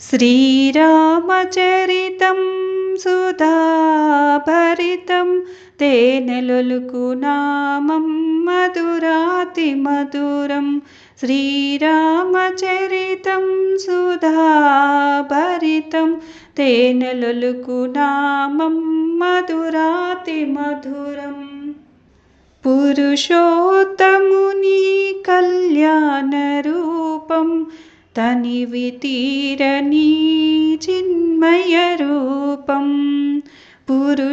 श्रीरामचरितं सुधाभरितं तेन लुलुकुनामं मधुरातिमधुरं श्रीरामचरितं सुधाभरितं तेन लुलुकुनामं मधुरातिमधुरम् पुरुषोत्तमुनि कल्याणरूपं तनिवितीरणी चिन्मयरूपं पुरुषोत्तमुनि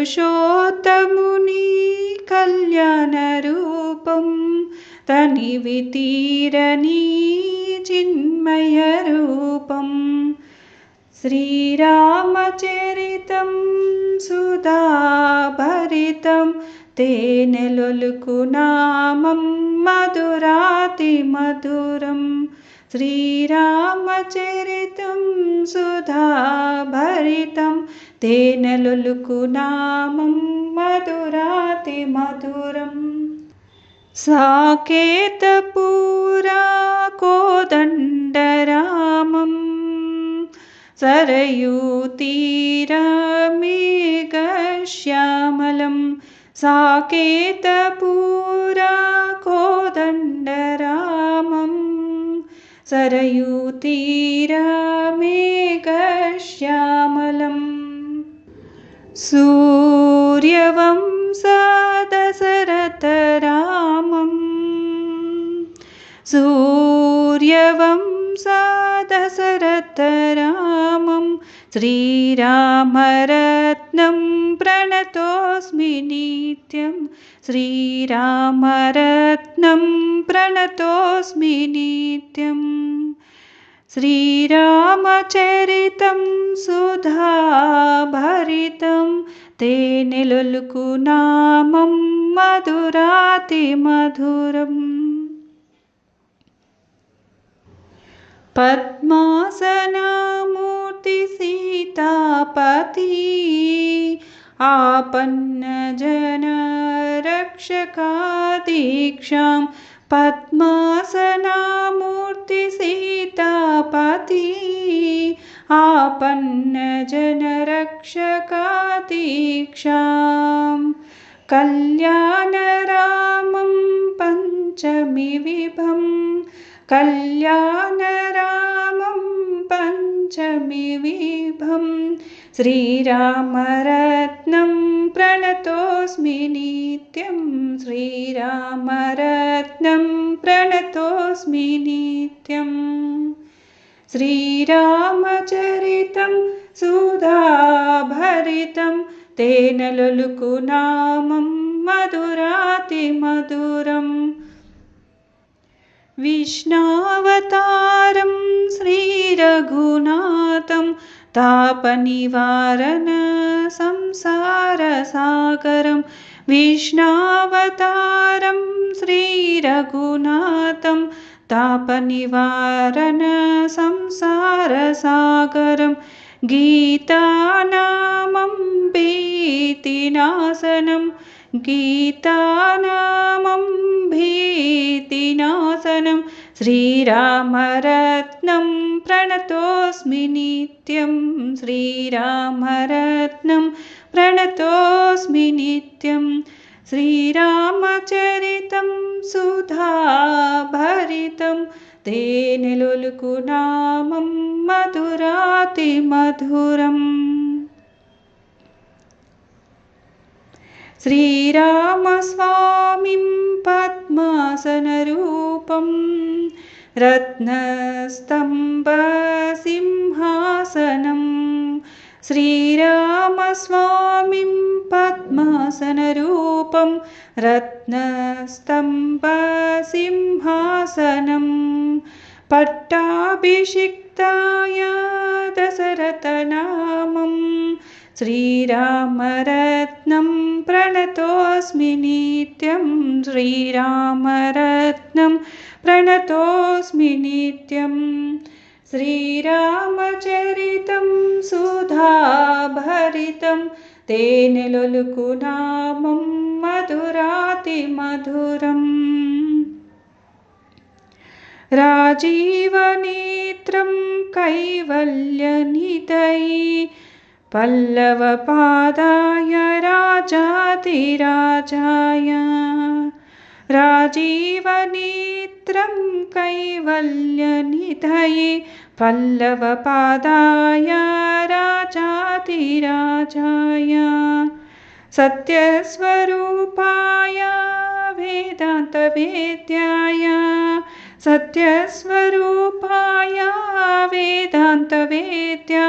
कल्याणरूपं तनिवितीरणी चिन्मयरूपं श्रीरामचरितं तेन लोलुकुनामं मधुरातिमधुरं श्रीरामचरितं सुधाभरितं तेन लुलुकुनामं मधुरातिमधुरम् साकेतपुरा कोदण्डरामं सरयूतीरमेघश्यामलं साकेतपुरा सरयूतीरमेघश्यामलम् सूर्यवंशदशरथरामम्। सूर्यवंशदशरथरामं श्रीरामरत्नं प्रणतोऽस्मि नित्यं श्रीरामरत्नं प्रणतोऽस्मि नित्यम् श्रीरामचरितं सुधाभरितं तेन लुलुकुनामं मधुरातिमधुरम्। पद्मासनामूर्तिसीतापती आपन्नजनरक्षकादीक्षां पद्मासनामूर्तिसीतापती आपन्नजनरक्षकादीक्षां कल्याणरामं पञ्चमि विभं। कल्याणरामं पञ्चमि विभं श्रीरामरत्नं प्रणतोऽस्मि नित्यं। श्रीरामरत्नं प्रणतोऽस्मि नित्यम्। श्रीरामचरितं सुधाभरितं तेन लुलुकुनामं मधुरातिमधुरम्। विष्णावतारं श्रीरघुनाथं तापनिवारण संसारसागरं विष्णावतारं श्रीरघुनाथं तापनिवारण संसारसागरं गीतानामं भीतिनाशनं गीतानामं भीतिनाशनं श्रीरामरत्नं प्रणतोऽस्मि नित्यं श्रीरामरत्नं प्रणतोऽस्मि नित्यं श्रीरामचरितं सुधाभरितं तेन लुलुकुनामं मधुरातिमधुरम्। श्रीरामस्वामिं पद्मासनरूपं रत्नस्तम्भसिंहासनं श्रीरामस्वामिं पद्मासनरूपं रत्नस्तम्भसिंहासनं पट्टाभिषिक्ताय दशरथनामं श्रीरामरत्नं प्रणतोऽस्मि नित्यं श्रीरामरत्नं प्रणतोऽस्मि नित्यं। श्रीरामचरितं सुधाभरितं तेन लुलुकुनामं मधुरातिमधुरम्। राजीवनेत्रं कैवल्यनिधये पल्लवपादाय राजातिराजाय राजीवनेत्रं कैवल्यनिधये पल्लवपादाय राजातिराजाय सत्यस्वरूपाय वेदान्तवेद्याय सत्यस्वरूपाय वेदान्तवेद्याय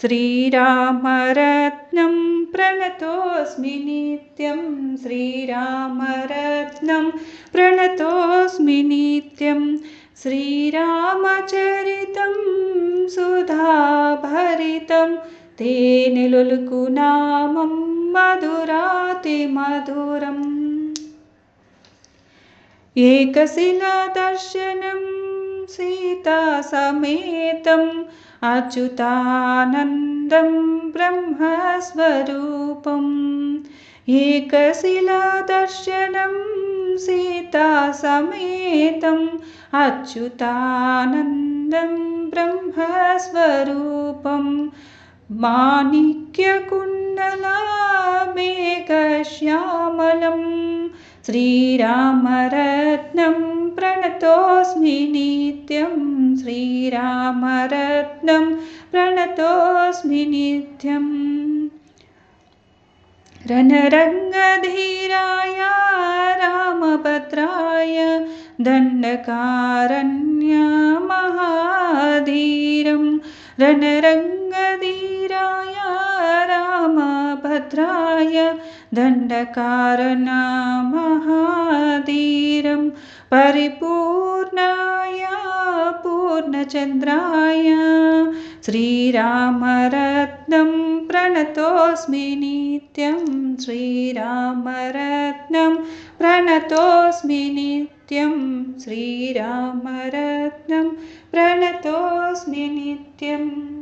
श्रीरामरत्नं प्रणतोऽस्मि नित्यं श्रीरामरत्नं प्रणतोऽस्मि नित्यं श्रीरामचरितं सुधाभरितं तेन लुल्कुनामं मधुरातिमधुरम्। एकशिलादर्शनं सीतासमेतम् अच्युतानन्दं ब्रह्मस्वरूपम् एकशिलादर्शनं सीतासमेतम् अच्युतानन्दं ब्रह्मस्वरूपं माणिक्यकुण्डलामेघश्यामलम् श्रीरामरत्नं प्रणतोऽस्मि नित्यं श्रीरामरत्नं प्रणतोऽस्मि नित्यम् रणरङ्गधीराय रामभद्राय दण्डकारण्यमहाधीरं रणरङ्गधीराय रामभद्राय दण्डकारणमहाधीरं परिपूर्णाय पूर्णचन्द्राय श्रीरामरत्नं प्रणतोऽस्मि नित्यं श्रीरामरत्नं प्रणतोऽस्मि नित्यं श्रीरामरत्नं प्रणतोऽस्मि नित्यम्